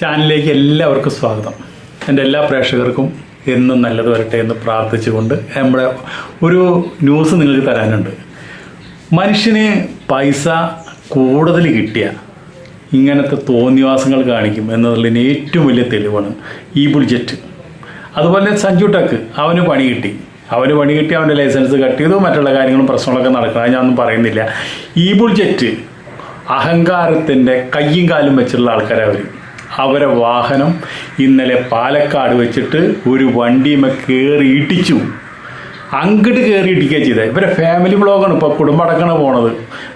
ചാനലിലേക്ക് എല്ലാവർക്കും സ്വാഗതം. എന്റെ എല്ലാ പ്രേക്ഷകർക്കും എന്നും നല്ലത് വരട്ടെ എന്ന് പ്രാർത്ഥിച്ചുകൊണ്ട് നമ്മുടെ ഒരു ന്യൂസ് നിങ്ങൾക്ക് തരാനുണ്ട്. മനുഷ്യന് പൈസ കൂടുതൽ കിട്ടിയ ഇങ്ങനത്തെ തോന്നിവാസങ്ങൾ കാണിക്കും എന്നതിന് ഏറ്റവും വലിയ തെളിവാണ് ഈ ബുൾജെറ്റ് അതുപോലെ സഞ്ജു ടക്ക് അവന് പണി കിട്ടി. അവന് പണി കിട്ടി അവന്റെ ലൈസൻസ് കട്ട് ചെയ്തു മറ്റുള്ള കാര്യങ്ങളും പ്രശ്നങ്ങളൊക്കെ നടക്കണം. അത് ഞാനൊന്നും പറയുന്നില്ല. ഈ ബുൾജെറ്റ് അഹങ്കാരത്തിന്റെ കയ്യും കാലും വെച്ചുള്ള ആൾക്കാരാണ് അവരെ വാഹനം ഇന്നലെ പാലക്കാട് വെച്ചിട്ട് ഒരു വണ്ടിയുമ കയറി ഇടിച്ചു. അങ്ങോട്ട് കയറി ഇടിക്കുക ചെയ്തത് ഇവരെ ഫാമിലി ബ്ലോഗാണ് ഇപ്പോൾ കുടുംബം അടക്കണ പോണത്.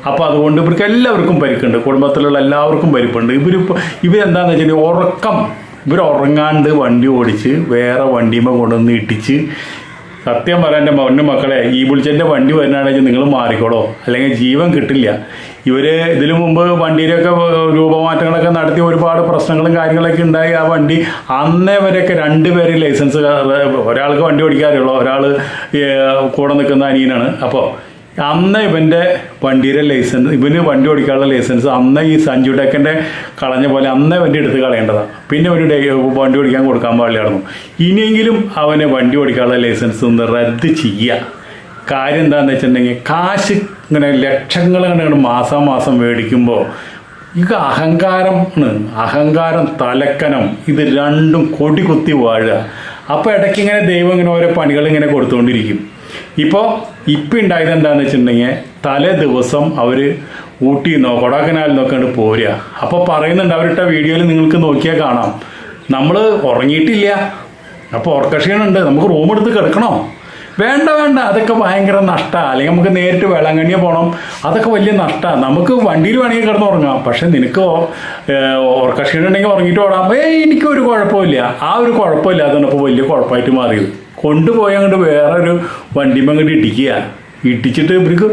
അപ്പോൾ അതുകൊണ്ട് ഇവർക്ക് എല്ലാവർക്കും പരിക്കുണ്ട്. കുടുംബത്തിലുള്ള എല്ലാവർക്കും പരിക്കുണ്ട് ഇവരിപ്പോൾ ഇവരെന്താണെന്ന് വെച്ചാൽ ഉറക്കം. ഇവർ ഉറങ്ങാണ്ട് വണ്ടി ഓടിച്ച് വേറെ വണ്ടിയുമ്പോൾ കൊണ്ടുവന്ന് ഇടിച്ച് സത്യം പറയാൻ എന്റെ മകന്റെ മക്കളെ ഈ ബുൾജന്റെ വണ്ടി വരുന്നതാണെങ്കിൽ നിങ്ങൾ മാറിക്കോളോ. അല്ലെങ്കിൽ ജീവൻ കിട്ടില്ല. ഇവർ ഇതിനു മുമ്പ് വണ്ടിയിലൊക്കെ രൂപമാറ്റങ്ങളൊക്കെ നടത്തി ഒരുപാട് പ്രശ്നങ്ങളും കാര്യങ്ങളൊക്കെ ഉണ്ടായി ആ വണ്ടി. അന്നേ വരെയൊക്കെ രണ്ടുപേരും ലൈസൻസ് ഒരാൾക്ക് വണ്ടി ഓടിക്കാറുള്ളൂ ഒരാൾ കൂടെ നിൽക്കുന്ന അനിയനാണ്. അപ്പോൾ അന്ന് ഇവന്റെ വണ്ടിയുടെ ലൈസൻസ് ഇവന് വണ്ടി ഓടിക്കാനുള്ള ലൈസൻസ് അന്ന് ഈ സഞ്ജു ടെക്കന്റെ കളഞ്ഞ പോലെ അന്ന് വണ്ടി എടുത്ത് കളയേണ്ടതാണ് പിന്നെ ഒരു വണ്ടി ഓടിക്കാൻ കൊടുക്കാൻ പാടില്ലായിരുന്നു. ഇനിയെങ്കിലും അവന് വണ്ടി ഓടിക്കാനുള്ള ലൈസൻസ് ഒന്ന് റദ്ദ് ചെയ്യുക കാര്യം എന്താണെന്ന് വെച്ചിട്ടുണ്ടെങ്കിൽ കാശ് ഇങ്ങനെ ലക്ഷങ്ങൾ ഇങ്ങനെ മാസം മാസം മേടിക്കുമ്പോൾ ഇത് അഹങ്കാരം അഹങ്കാരം തലക്കനം ഇത് രണ്ടും കൊടി കുത്തി വാഴുക. അപ്പോൾ ഇടയ്ക്ക് ഇങ്ങനെ ദൈവം ഇങ്ങനെ ഓരോ പണികൾ ഇങ്ങനെ കൊടുത്തുകൊണ്ടിരിക്കും ഇപ്പോൾ ഇപ്പം ഉണ്ടായത് എന്താണെന്ന് വെച്ചിട്ടുണ്ടെങ്കിൽ തലേ ദിവസം അവർ ഊട്ടി നിന്നോ കൊടാക്കനാലിൽ നിന്നൊക്കെ പോരുക അപ്പോൾ പറയുന്നുണ്ട് അവരിട്ട വീഡിയോയിൽ നിങ്ങൾക്ക് നോക്കിയാൽ കാണാം. നമ്മൾ ഉറങ്ങിയിട്ടില്ല. അപ്പോൾ ഉറക്കക്ഷീണുണ്ട് നമുക്ക് റൂം എടുത്ത് കിടക്കണോ? വേണ്ട വേണ്ട. അതൊക്കെ ഭയങ്കര നഷ്ടമാണ് അല്ലെങ്കിൽ നമുക്ക് നേരിട്ട് വേളാങ്കണ്ണിയെ പോകണം അതൊക്കെ വലിയ നഷ്ടമാണ് നമുക്ക് വണ്ടിയിൽ വേണമെങ്കിൽ കിടന്ന് ഉറങ്ങാം. പക്ഷെ നിനക്ക് ഉറക്കക്ഷീണം ഉണ്ടെങ്കിൽ ഉറങ്ങിയിട്ട് ഓടാം. ഏയ് എനിക്കൊരു കുഴപ്പമില്ല. ആ ഒരു കുഴപ്പമില്ലാതാണ് ഇപ്പോൾ വലിയ കുഴപ്പമായിട്ട് മാറിയത്. കൊണ്ടുപോയി അങ്ങോട്ട് വേറൊരു വണ്ടിമ അങ്ങോട്ട് ഇടിക്കുക. ഇടിച്ചിട്ട് ഇവർക്ക്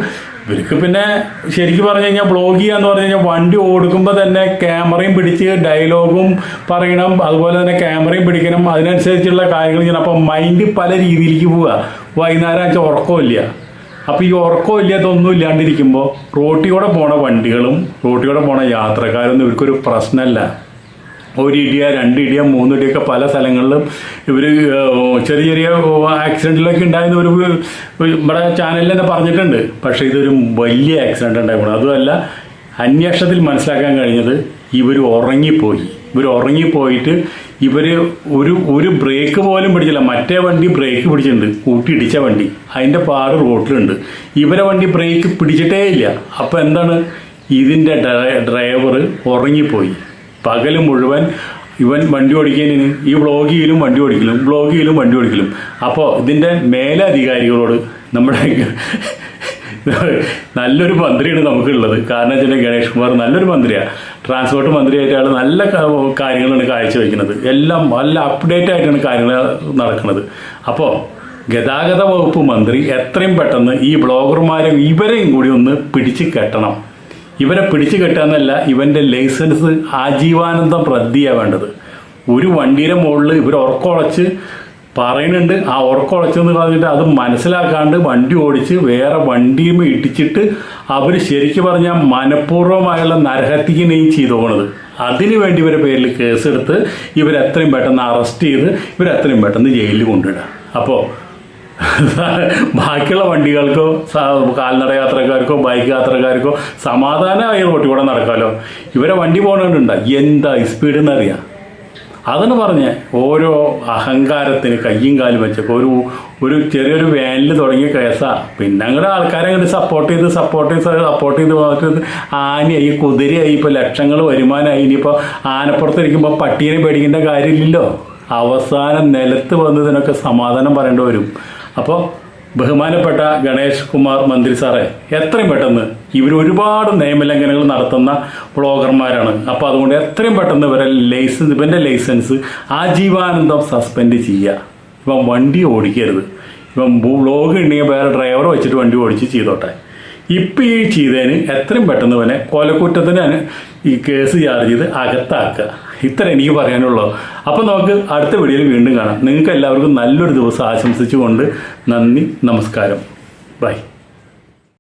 ഇവർക്ക് പിന്നെ ശരിക്കും പറഞ്ഞു കഴിഞ്ഞാൽ ബ്ലോഗ് ചെയ്യാന്ന് പറഞ്ഞു കഴിഞ്ഞാൽ വണ്ടി ഓടുക്കുമ്പോൾ തന്നെ ക്യാമറയും പിടിച്ച് ഡയലോഗും പറയണം. അതുപോലെ തന്നെ ക്യാമറയും പിടിക്കണം. അതിനനുസരിച്ചുള്ള കാര്യങ്ങൾ ചെയ്യണം. അപ്പം മൈൻഡ് പല രീതിയിലേക്ക് പോവുക. വൈകുന്നേരം ആഴ്ച ഉറക്കമില്ല അപ്പോൾ ഈ ഉറക്കം ഇല്ലാത്തൊന്നും ഇല്ലാണ്ടിരിക്കുമ്പോൾ റോട്ടിലൂടെ പോണ വണ്ടികളും റോട്ടിലൂടെ പോണ യാത്രക്കാരൊന്നും ഇവർക്കൊരു പ്രശ്നമല്ല. ഒരു ഇടിയ രണ്ട് ഇടിയ മൂന്ന് ഇടിയൊക്കെ പല സ്ഥലങ്ങളിലും ഇവർ ചെറിയ ചെറിയ ആക്സിഡന്റിലൊക്കെ ഉണ്ടായെന്ന് ഒരു നമ്മുടെ ചാനലിൽ തന്നെ പറഞ്ഞിട്ടുണ്ട്. പക്ഷേ ഇതൊരു വലിയ ആക്സിഡന്റ് ഉണ്ടായിരുന്നു അതുമല്ല അന്വേഷണത്തിൽ മനസ്സിലാക്കാൻ കഴിഞ്ഞത് ഇവർ ഉറങ്ങിപ്പോയി. ഇവർ ഉറങ്ങിപ്പോയിട്ട് ഇവർ ഒരു ഒരു ബ്രേക്ക് പോലും പിടിച്ചില്ല. മറ്റേ വണ്ടി ബ്രേക്ക് പിടിച്ചിട്ടുണ്ട്. കൂട്ടിയിടിച്ച വണ്ടി. അതിന്റെ പാട് റോട്ടിലുണ്ട്. ഇവരെ വണ്ടി ബ്രേക്ക് പിടിച്ചിട്ടേ ഇല്ല അപ്പോൾ എന്താണ് ഇതിന്റെ ഡ്രൈവർ ഉറങ്ങിപ്പോയി. പകൽ മുഴുവൻ ഇവൻ വണ്ടി ഓടിക്കുന്നതിന് ഈ ബ്ലോഗിയിലും വണ്ടി ഓടിക്കലും ബ്ലോഗിയിലും വണ്ടി ഓടിക്കലും. അപ്പോൾ ഇതിന്റെ മേലധികാരികളോട് നമ്മുടെ നല്ലൊരു മന്ത്രിയാണ് നമുക്കുള്ളത്. കാരണം വെച്ചാൽ ഗണേഷ് കുമാർ നല്ലൊരു മന്ത്രിയാണ് ട്രാൻസ്പോർട്ട് മന്ത്രിയായിട്ട് നല്ല കാര്യങ്ങളാണ് കാഴ്ചവെക്കുന്നത്. എല്ലാം നല്ല അപ്ഡേറ്റ് ആയിട്ടാണ് കാര്യങ്ങൾ നടക്കുന്നത്. അപ്പോൾ ഗതാഗത വകുപ്പ് മന്ത്രി എത്രയും പെട്ടെന്ന് ഈ ബ്ലോഗർമാരെ ഇവരെയും കൂടി ഒന്ന് പിടിച്ച് കെട്ടണം. ഇവരെ പിടിച്ചു കെട്ടാന്നല്ല ഇവന്റെ ലൈസൻസ് ആജീവാനന്ദം റദ്ദിയാണ് വേണ്ടത്. ഒരു വണ്ടിയുടെ മുകളിൽ ഇവർ ഉറക്കുളച്ച് പറയുന്നുണ്ട്. ആ ഉറക്കുളച്ചെന്ന് പറഞ്ഞിട്ട് അത് മനസ്സിലാക്കാണ്ട് വണ്ടി ഓടിച്ച് വേറെ വണ്ടിയും ഇടിച്ചിട്ട് അവർ ശരിക്കും പറഞ്ഞാൽ മനഃപൂർവമായുള്ള നരഹത്യനെയും ചെയ്തു പോകണത് അതിനുവേണ്ടി ഇവരുടെ പേരിൽ കേസെടുത്ത് ഇവരെത്രയും പെട്ടെന്ന് അറസ്റ്റ് ചെയ്ത് ഇവരെത്രയും പെട്ടെന്ന് ജയിലിൽ കൊണ്ടിടുക അപ്പോൾ ബാക്കിയുള്ള വണ്ടികൾക്കോ കാൽനട യാത്രക്കാർക്കോ ബൈക്ക് യാത്രക്കാർക്കോ സമാധാനമായി റോട്ടിൽ കൂടെ നടക്കാമല്ലോ ഇവരെ വണ്ടി പോകുന്നുണ്ട് എന്താ സ്പീഡ് എന്നറിയാം അതാണ് പറഞ്ഞേ ഓരോ അഹങ്കാരത്തിന് കയ്യും കാലും വെച്ചൊക്കെ ഒരു ഒരു ചെറിയൊരു വാനിൽ തുടങ്ങിയ കേസാ. പിന്നെ അങ്ങോട്ട് ആൾക്കാരെ അങ്ങോട്ട് സപ്പോർട്ട് ചെയ്ത് സപ്പോർട്ട് ചെയ്ത് സപ്പോർട്ട് ചെയ്ത് പോകുന്നത് ആനയായി കുതിരയായി ഇപ്പോൾ ലക്ഷങ്ങൾ വരുമാനമായി ഇനിയിപ്പോൾ ആനപ്പുറത്തിരിക്കുമ്പോൾ പട്ടീനെ പേടിക്കേണ്ട കാര്യമില്ലല്ലോ. അവസാനം നിലത്ത് വന്നതിനൊക്കെ സമാധാനം പറയേണ്ടി വരും. അപ്പോൾ ബഹുമാനപ്പെട്ട ഗണേഷ് കുമാർ മന്ത്രി സാറേ എത്രയും പെട്ടെന്ന് ഇവർ ഒരുപാട് നിയമലംഘനങ്ങൾ നടത്തുന്ന ബ്ലോഗർമാരാണ് അപ്പോൾ അതുകൊണ്ട് എത്രയും പെട്ടെന്ന് ഇവരെ ലൈസൻസ് ഇവന്റെ ലൈസൻസ് ആജീവാനന്ദം സസ്പെൻഡ് ചെയ്യുക. ഇവൻ വണ്ടി ഓടിക്കരുത്. ഇപ്പം ബ്ലോഗ് ഉണ്ടെങ്കിൽ വേറെ ഡ്രൈവർ വെച്ചിട്ട് വണ്ടി ഓടിച്ച് ചെയ്തോട്ടെ. ഇപ്പം ഈ ചെയ്തതിന് എത്രയും പെട്ടെന്ന് ഇവനെ കൊലക്കുറ്റത്തിനാണ് ഈ കേസ് ചാർജ് ചെയ്ത് അകത്താക്കുക. ഇത്ര എനിക്ക് പറയാനുള്ളൂ. അപ്പം നമുക്ക് അടുത്ത വീഡിയോയിൽ വീണ്ടും കാണാം. നിങ്ങൾക്ക് എല്ലാവർക്കും നല്ലൊരു ദിവസം ആശംസിച്ചുകൊണ്ട് നന്ദി നമസ്കാരം. ബൈ.